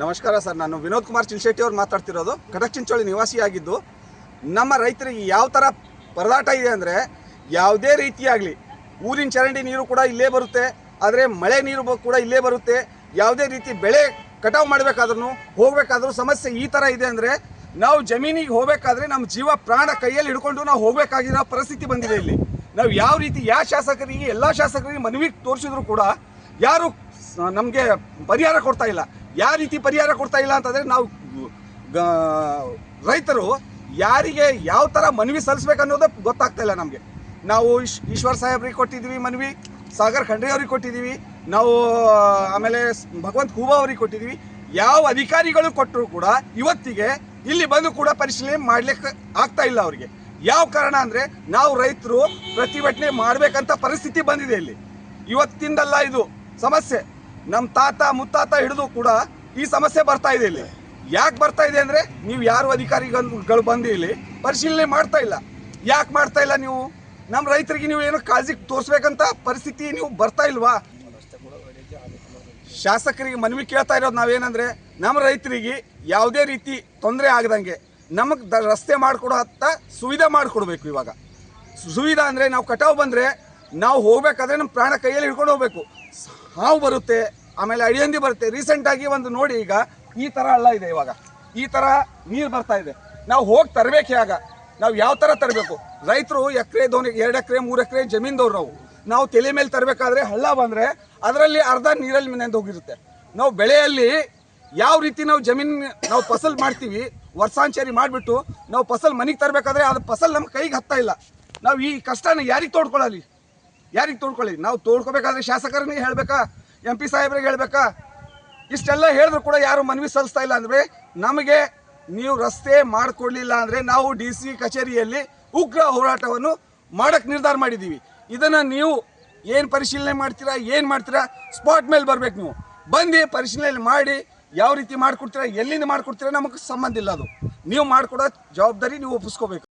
ನಮಸ್ಕಾರ ಸರ್, ನಾನು ವಿನೋದ್ ಕುಮಾರ್ ಚಿಲ್ಶೆಟ್ಟಿ ಅವ್ರು ಮಾತಾಡ್ತಿರೋದು. ಕಟಕ್ ಚಿಂಚೋಳಿ ನಿವಾಸಿಯಾಗಿದ್ದು. ನಮ್ಮ ರೈತರಿಗೆ ಯಾವ ಥರ ಪರದಾಟ ಇದೆ ಅಂದರೆ ಯಾವುದೇ ರೀತಿಯಾಗಲಿ ಊರಿನ ಚರಂಡಿ ನೀರು ಕೂಡ ಇಲ್ಲೇ ಬರುತ್ತೆ, ಆದರೆ ಮಳೆ ನೀರು ಕೂಡ ಇಲ್ಲೇ ಬರುತ್ತೆ. ಯಾವುದೇ ರೀತಿ ಬೆಳೆ ಕಟಾವು ಮಾಡಬೇಕಾದ್ರೂ ಹೋಗಬೇಕಾದ್ರೂ ಸಮಸ್ಯೆ ಈ ಥರ ಇದೆ ಅಂದರೆ ನಾವು ಜಮೀನಿಗೆ ಹೋಗಬೇಕಾದ್ರೆ ನಮ್ಮ ಜೀವ ಪ್ರಾಣ ಕೈಯಲ್ಲಿ ಹಿಡ್ಕೊಂಡು ನಾವು ಹೋಗಬೇಕಾಗಿರೋ ಪರಿಸ್ಥಿತಿ ಬಂದಿದೆ ಇಲ್ಲಿ. ನಾವು ಯಾವ ರೀತಿ ಯಾವ ಶಾಸಕರಿಗೆ, ಎಲ್ಲ ಶಾಸಕರಿಗೆ ಮನವಿ ತೋರಿಸಿದ್ರು ಕೂಡ ಯಾರು ನಮಗೆ ಪರಿಹಾರ ಕೊಡ್ತಾ ಇಲ್ಲ. ಯಾವ ರೀತಿ ಪರಿಹಾರ ಕೊಡ್ತಾ ಇಲ್ಲ ಅಂತಂದರೆ ನಾವು ರೈತರು ಯಾರಿಗೆ ಯಾವ ಥರ ಮನವಿ ಸಲ್ಲಿಸ್ಬೇಕು ಅನ್ನೋದು ಗೊತ್ತಾಗ್ತಾ ಇಲ್ಲ ನಮಗೆ. ನಾವು ಇಶ್ ಈಶ್ವರ್ ಸಾಹೇಬ್ರಿಗೆ ಕೊಟ್ಟಿದ್ದೀವಿ ಮನವಿ, ಸಾಗರ್ ಖಂಡ್ರೆ ಅವ್ರಿಗೆ ಕೊಟ್ಟಿದ್ದೀವಿ, ನಾವು ಆಮೇಲೆ ಭಗವಂತ ಖೂಬಾ ಅವ್ರಿಗೆ ಕೊಟ್ಟಿದ್ದೀವಿ. ಯಾವ ಅಧಿಕಾರಿಗಳು ಕೊಟ್ಟರು ಕೂಡ ಇವತ್ತಿಗೆ ಇಲ್ಲಿ ಬಂದು ಕೂಡ ಪರಿಶೀಲನೆ ಮಾಡ್ಲಿಕ್ಕೆ ಆಗ್ತಾ ಇಲ್ಲ ಅವರಿಗೆ. ಯಾವ ಕಾರಣ ಅಂದರೆ ನಾವು ರೈತರು ಪ್ರತಿಭಟನೆ ಮಾಡಬೇಕಂತ ಪರಿಸ್ಥಿತಿ ಬಂದಿದೆ ಇಲ್ಲಿ. ಇವತ್ತಿಂದಲ್ಲ ಇದು ಸಮಸ್ಯೆ. ನಮ್ಮ ತಾತ ಮುತ್ತಾತ ಹಿಡಿದು ಕೂಡ ಈ ಸಮಸ್ಯೆ ಬರ್ತಾ ಇದೆ ಇಲ್ಲಿ. ಯಾಕೆ ಬರ್ತಾ ಇದೆ ಅಂದರೆ ನೀವು ಯಾರು ಅಧಿಕಾರಿಗಳು ಬಂದು ಇಲ್ಲಿ ಪರಿಶೀಲನೆ ಮಾಡ್ತಾ ಇಲ್ಲ. ಯಾಕೆ ಮಾಡ್ತಾ ಇಲ್ಲ ನೀವು? ನಮ್ಮ ರೈತರಿಗೆ ನೀವು ಏನೋ ಕಾಳಜಿ ತೋರಿಸ್ಬೇಕಂತ ಪರಿಸ್ಥಿತಿ ನೀವು ಬರ್ತಾ ಇಲ್ವಾ? ಶಾಸಕರಿಗೆ ಮನವಿ ಕೇಳ್ತಾ ಇರೋದು ನಾವೇನಂದ್ರೆ ನಮ್ಮ ರೈತರಿಗೆ ಯಾವುದೇ ರೀತಿ ತೊಂದರೆ ಆಗದಂಗೆ ನಮಗೆ ದ ರಸ್ತೆ ಮಾಡಿಕೊಡೋ ಹತ್ತ ಸುವಿಧಾ ಮಾಡಿಕೊಡ್ಬೇಕು ಇವಾಗ. ಸುವಿಧಾ ಅಂದರೆ ನಾವು ಕಟಾವು ಬಂದರೆ ನಾವು ಹೋಗ್ಬೇಕಾದ್ರೆ ನಮ್ಮ ಪ್ರಾಣ ಕೈಯಲ್ಲಿ ಹಿಡ್ಕೊಂಡು ಹೋಗ್ಬೇಕು. ಹಾವು ಬರುತ್ತೆ. ಆಮೇಲೆ ಅಡಿಯಂದಿ ಬರುತ್ತೆ. ರೀಸೆಂಟಾಗಿ ಒಂದು ನೋಡಿ ಈಗ, ಈ ಥರ ಹಳ್ಳ ಇದೆ ಇವಾಗ. ಈ ಥರ ನೀರು ಬರ್ತಾ ಇದೆ. ನಾವು ಹೋಗಿ ತರಬೇಕು ಯಾಗ. ನಾವು ಯಾವ ಥರ ತರಬೇಕು? ರೈತರು ಎಕರೆ ದೋನಿ ಎರಡು ಎಕರೆ, ಮೂರು ಎಕರೆ ಜಮೀನ್ದವ್ರು ನಾವು. ನಾವು ತಲೆ ಮೇಲೆ ತರಬೇಕಾದ್ರೆ ಹಳ್ಳ ಬಂದರೆ ಅದರಲ್ಲಿ ಅರ್ಧ ನೀರಲ್ಲಿ ಮನೆಯಿಂದ ಹೋಗಿರುತ್ತೆ. ನಾವು ಬೆಳೆಯಲ್ಲಿ ಯಾವ ರೀತಿ ನಾವು ಜಮೀನ್ ನಾವು ಫಸಲ್ ಮಾಡ್ತೀವಿ ವರ್ಷಾಂಚರಿ ಮಾಡಿಬಿಟ್ಟು ನಾವು ಫಸಲ್ ಮನೆಗೆ ತರಬೇಕಾದ್ರೆ ಅದು ಫಸಲ್ ನಮ್ಮ ಕೈಗೆ ಹತ್ತಾ ಇಲ್ಲ. ನಾವು ಈ ಕಷ್ಟನ ಯಾರಿಗೆ ತೋಡ್ಕೊಳ್ಳಲಿ ಯಾರಿಗೆ ತೋಡ್ಕೊಳ್ಳಿ ನಾವು ತೋಡ್ಕೋಬೇಕಾದ್ರೆ ಶಾಸಕರನ್ನೇ ಹೇಳ್ಬೇಕಾ? ಎಂ ಪಿ ಸಾಹೇಬ್ರಿಗೆ ಹೇಳ್ಬೇಕಾ? ಇಷ್ಟೆಲ್ಲ ಹೇಳಿದ್ರು ಕೂಡ ಯಾರು ಮನವಿ ಸಲ್ಲಿಸ್ತಾ ಇಲ್ಲ ಅಂದರೆ ನಮಗೆ ನೀವು ರಸ್ತೆ ಮಾಡಿಕೊಡ್ಲಿಲ್ಲ ಅಂದರೆ ನಾವು ಡಿ ಸಿ ಕಚೇರಿಯಲ್ಲಿ ಉಗ್ರ ಹೋರಾಟವನ್ನು ಮಾಡಕ್ಕೆ ನಿರ್ಧಾರ ಮಾಡಿದ್ದೀವಿ. ಇದನ್ನು ನೀವು ಏನು ಪರಿಶೀಲನೆ ಮಾಡ್ತೀರಾ, ಏನು ಮಾಡ್ತೀರಾ? ಸ್ಪಾಟ್ ಮೇಲೆ ಬರ್ಬೇಕು ನೀವು. ಬಂದು ಪರಿಶೀಲನೆ ಮಾಡಿ ಯಾವ ರೀತಿ ಮಾಡಿಕೊಡ್ತೀರಾ, ಎಲ್ಲಿಂದ ಮಾಡಿಕೊಡ್ತೀರಾ ನಮಗೆ ಸಂಬಂಧ ಇಲ್ಲ ಅದು. ನೀವು ಮಾಡಿಕೊಡೋ ಜವಾಬ್ದಾರಿ ನೀವು ಒಪ್ಪಿಸ್ಕೋಬೇಕು.